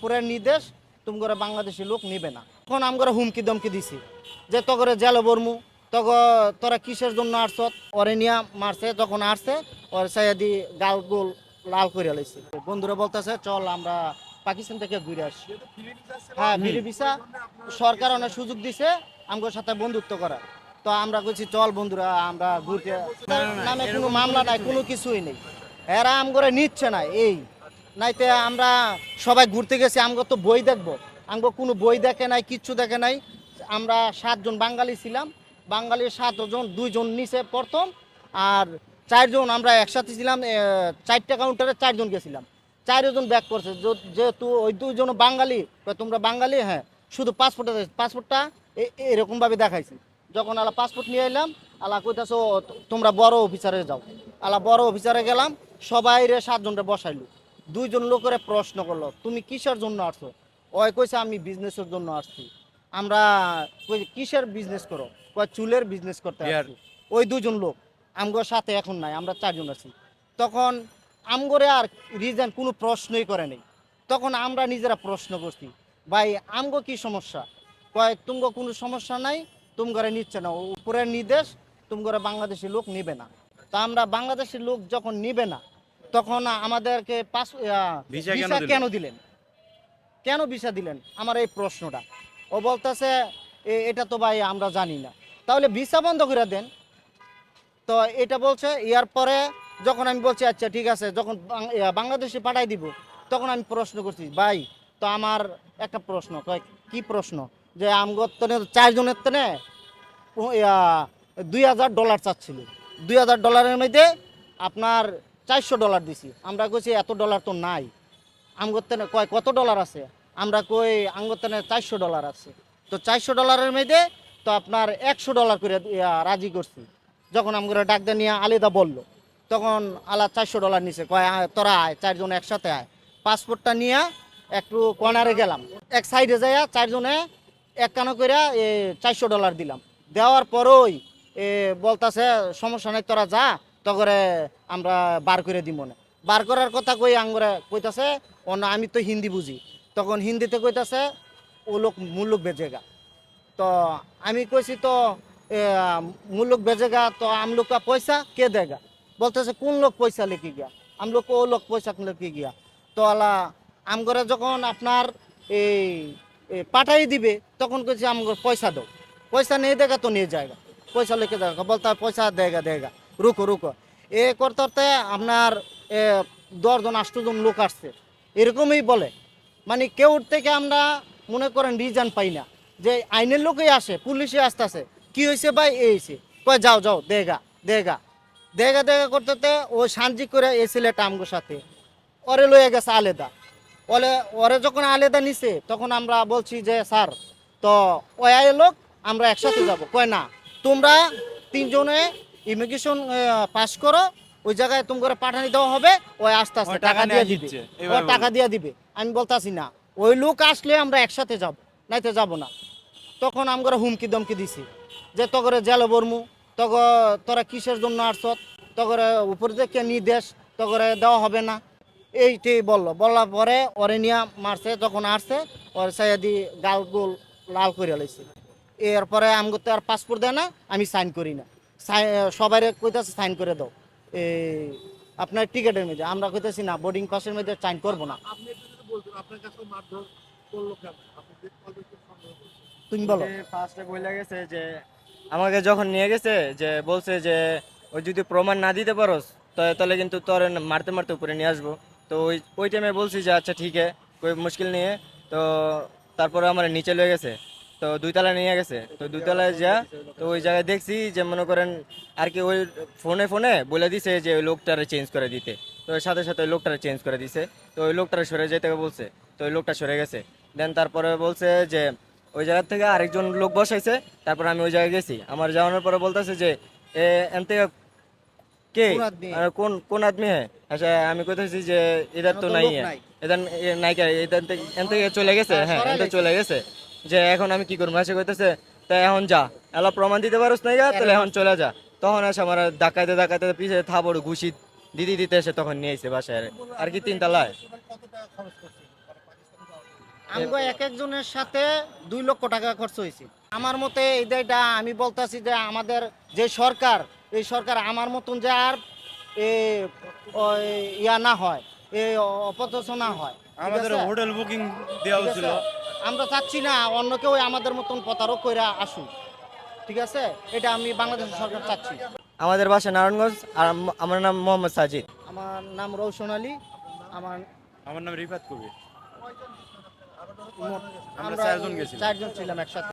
উপরের নির্দেশ তুমি করে বাংলাদেশি লোক নিবে না। তখন আমরা হুমকি দমকি দিছি যে তগরে জেলে বর্মু তগ তোরা কিসের জন্য আসছ ওরে নিয়া মারছে যখন আসছে ওর সাইয়াদি গাল গোল লাল করে লাইছে। বন্ধুরা বলতেছে চল আমরা পাকিস্তান থেকে ঘুরে আসি। হ্যাঁ বিড়ি ভিসা সরকার অনেক সুযোগ দিছে আমার সাথে বন্ধুত্ব করার। তো আমরা কইছি চল বন্ধুরা আমরা ঘুরতে নামে কোনো মামলা নাই কোনো কিছুই নেই। এরা আম করে নিচ্ছে না এই। নাইতে আমরা সবাই ঘুরতে গেছি, আমগো তো বই দেখব। আমগো কোনো বই দেখে নাই, কিচ্ছু দেখে নাই। আমরা সাতজন বাঙালি ছিলাম। বাঙালির সাতজন, দুইজন নিচে প্রথম আর চারজন আমরা একসাথে ছিলাম চারটা কাউন্টারে চারজন গেছিলাম। চারজন ব্যাক করছে। যেহেতু ওই দুইজন বাঙালি তোমরা বাঙালি হ্যাঁ শুধু পাসপোর্টটা পাসপোর্টটা এরকমভাবে দেখাইছি। যখন আলা পাসপোর্ট নিয়ে এলাম আলা কইতাছো তোমরা বড় অফিসারে যাও। আলা বড় অফিসারে গেলাম সবাই রে সাতজনরে বসাইলো। দুইজন লোকের প্রশ্ন করল তুমি কিসের জন্য আসছো? ওই কইছে আমি বিজনেসের জন্য আসছি। আমরা কিসের বিজনেস করো? কয় চুলের বিজনেস করতে. আসছি। ওই দুজন লোক আমগোর সাথে এখন নাই আমরা চারজন আছি। তখন আমগরে আর রিজন কোনো প্রশ্নই করে নেই। তখন আমরা নিজেরা প্রশ্ন করছি ভাই আমগো কি সমস্যা? কয় তুমগো কোনো সমস্যা নাই তুম ঘরে নিচ্ছে না। উপরের নির্দেশ তুম ঘরে বাংলাদেশি লোক নিবে না। তো আমরা বাংলাদেশি লোক যখন নিবে না তখন আমাদেরকে পাস ভিসা কেন দিলেন? কেন ভিসা দিলেন? আমার এই প্রশ্নটা। ও বলতেছে "এ- এটা তো ভাই আমরা জানি না। তাহলে ভিসা বন্ধ করে দেন। তো এটা বলছে ইয়ার পরে যখন আমি বলছি আচ্ছা ঠিক আছে। যখন বাংলাদেশে পাঠাই দিব তখন আমি প্রশ্ন করছি ভাই তো আমার একটা প্রশ্ন কয় কি প্রশ্ন? যে আমগর তনে চারজনের তনে দুই হাজার ডলার চাচ্ছিল। দুই হাজার ডলারের মধ্যে আপনার চারশো ডলার দিছি। আমরা কইছি, এত ডলার তো নাই। আমগর তেনে কয়, কত ডলার আছে? আমরা কই আমগর তেনে চারশো ডলার আছে। তো চারশো ডলারের মধ্যে তো আপনার একশো ডলার করে রাজি করছি। যখন আমরা ডাকতে নিয়ে আলিদা বলল, তখন আলা চারশো ডলার নিছে। কয় তোরা আয়, চারজন একসাথে আয়। পাসপোর্টটা নিয়ে একটু কর্নারে গেলাম। এক সাইডে যাইয়া চারজনে এক কানো করে চারশো ডলার দিলাম। দেওয়ার পরই বলতাছে, সমস্যা নাই, তোরা যা। তগরে আমরা বার করে দিব না বার করার কথা কই আঙ্গরে কইতাছে অন্য আমি তো হিন্দি বুঝি। তখন হিন্দিতে কইতাছে, ও লোক মুল্লুক বেজেগা। তো আমি কইছি তো মুল্লুক বেজেগা, তো আম লোক পয়সা কে দেগা? বলতেছে, কোন লোক পয়সা লেকে গিয়া? আম লোক ও লোক পয়সা লেকে গিয়া। তো আলা আম করে যখন আপনার এই পাঠাই দিবে, তখন কইছে আম করে পয়সা দাও। পয়সা নেই দেগা তো নিয়ে যায়গা। পয়সা লেকে দেগা। বলতে, পয়সা দেগা দেগা। রুকো রুকো। এ করতে করতে আপনার দশজন আষ্টজন লোক আসছে। এরকমই বলে। মানে কেউ থেকে আমরা মনে করেন রিজন পাই না। যে আইনের লোকই আসে, পুলিশে আসতেছে। কি হয়েছে ভাই? এই হয়েছে কয়, যাও যাও, দেগা দেগা। দেগা দেগা করতে ও শান্তি করে এই ছেলেটা আমগোর সাথে। ওরে লয়ে গেছে আলেদা। ওলে, ওরে যখন আলেদা নিছে, তখন আমরা বলছি যে, স্যার, তো আয় লোক, আমরা একসাথে যাব। কয়, না, তোমরা তিনজনে ইমিগ্রেশন পাস করো ওই জায়গায় তোমাকে পাঠানি দেওয়া হবে ওই আস্তে আস্তে টাকা দিয়ে দিবে। ও টাকা দিয়ে দিবে। আমি বলতাছি না ওই লোক আসলে আমরা একসাথে যাব নাইতে যাব না। তখন আমরা হুমকি দমকি দিছি যে তগরে জেলে বরমু তগ তোরা কিসের জন্য আসছ তগরে উপর থেকে নির্দেশ তগরে দেওয়া হবে না। এইটাই বলল বলার পরে ওরে নিয়ে মারছে যখন আসছে ওর সাইয়াদি গাল গোল লাল করে লাইছে। এরপরে আমাকে তো আর পাসপোর্ট দেয় না আমি সাইন করি না। সবাই কইতাছে সাইন করে দাও। এই আপনার টিকিটের মধ্যে। আমরা কইতেছি না বোর্ডিং পাসের মধ্যে সাইন করব না? তুমি বলো। ফার্স্টে বলে গেছে যে আমাকে যখন নিয়ে গেছে যে বলছে যে ওই যদি প্রমাণ না দিতে পারোস তো তাহলে কিন্তু তোর মারতে মারতে উপরে নিয়ে আসব। তো ওই ওই টাইমে বলছি যে আচ্ছা ঠিক আছে মুশকিল নিয়ে। তো তারপরে আমার নিচে লয়ে গেছে। তো দুইতলা নিয়ে গেছে। তো দুইতলায় যা তো ওই জায়গায় দেখছি যে মনে করেন আর কি ওই ফোনে ফোনে বলে দিছে যে ওই লোকটারে চেঞ্জ করে দিতে। তো সাথে সাথে ওই লোকটারে চেঞ্জ করে দিছে। তো ওই লোকটারে সরে যেতে বলছে। তো ওই লোকটা সরে গেছে। দেন তারপরে বলছে যে ওই জায়গা থেকে আরেকজন লোক বসাইছে। তারপর আমি ওই জায়গায় গেছি। আমার যাওয়ানোর পরে বলতেছে যে এ এন থেকে কে? কোন কোন আদমি হ্যাঁ আচ্ছা আমি কইতেছি যে এদার তো নাই। এদার এ এদার এন থেকে চলে গেছে? হ্যাঁ, এন চলে গেছে। যে এখন আমি কি করব? এসে কইতেছে তা এখন যা। এলা প্রমাণ দিতে পারোস না গা? তাহলে এখন চলে যা। তখন এসে আমার ডাকাইতে ডাকাইতে পিছে থাবড় ঘুষি দিদি দিতে এসে তখন নিয়ে এসে বাসায়। আর কি তিন তালায় টোটাল কত টাকা খরচ করছেন পাকিস্তানে যাওয়ার জন্য? আমগো এক একজনের সাথে দুই লক্ষ টাকা খরচ হয়েছে আমার মতে এইটা আমি বলতাছি যে আমাদের যে সরকার এই সরকার আমার মতন যে আর ইয়া না হয় এই অপচস না হয়। আমাদের হোটেল বুকিং দেওয়া হয়েছিল আছে? আমরা চাচ্ছি না অন্য কেউ আমাদের মতন প্রতারক কইরা আসুক। ঠিক আছে? এটা আমি বাংলাদেশ সরকার চাচ্ছি। আমাদের বাসা নারায়ণগঞ্জ আর আমার নাম মোহাম্মদ সাজিদ। আমার নাম রৌশন আলী আমার আমার নাম রিফাত কবির। আমরা আমরা চারজন গেছি চারজন ছিলাম একসাথে।